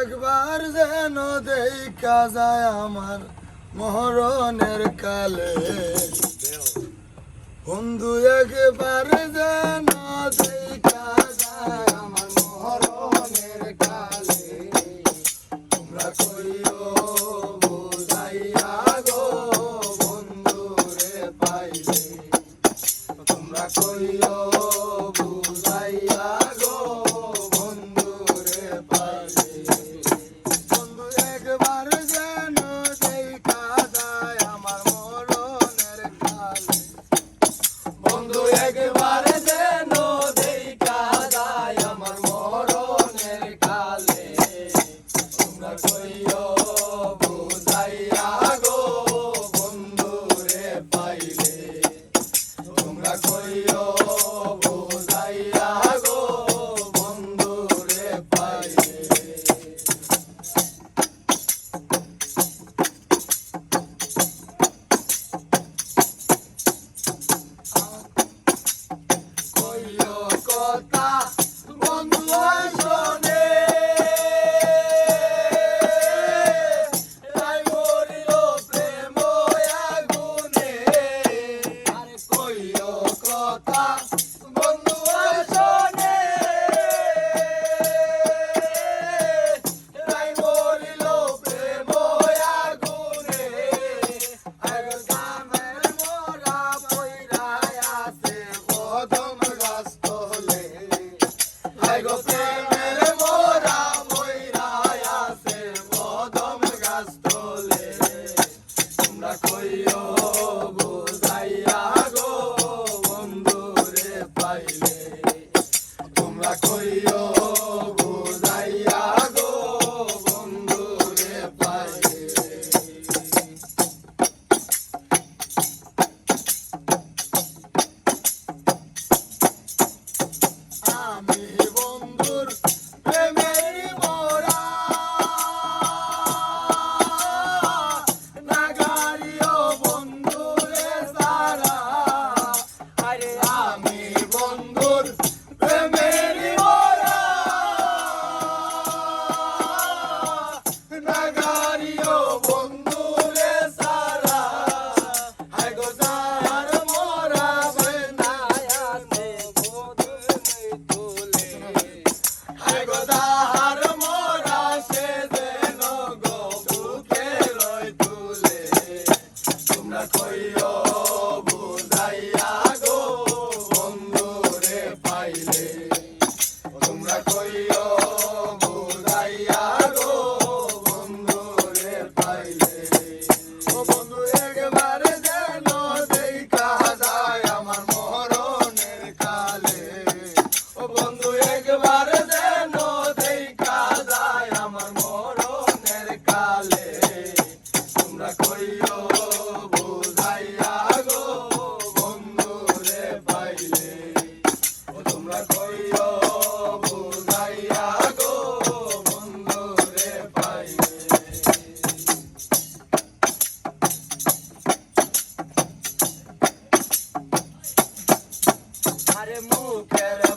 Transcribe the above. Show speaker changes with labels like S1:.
S1: একবার যেন দেখা যায় আমার মহরণের কালে। বন্ধু একবার যেন yeah. তোমরা কইও quero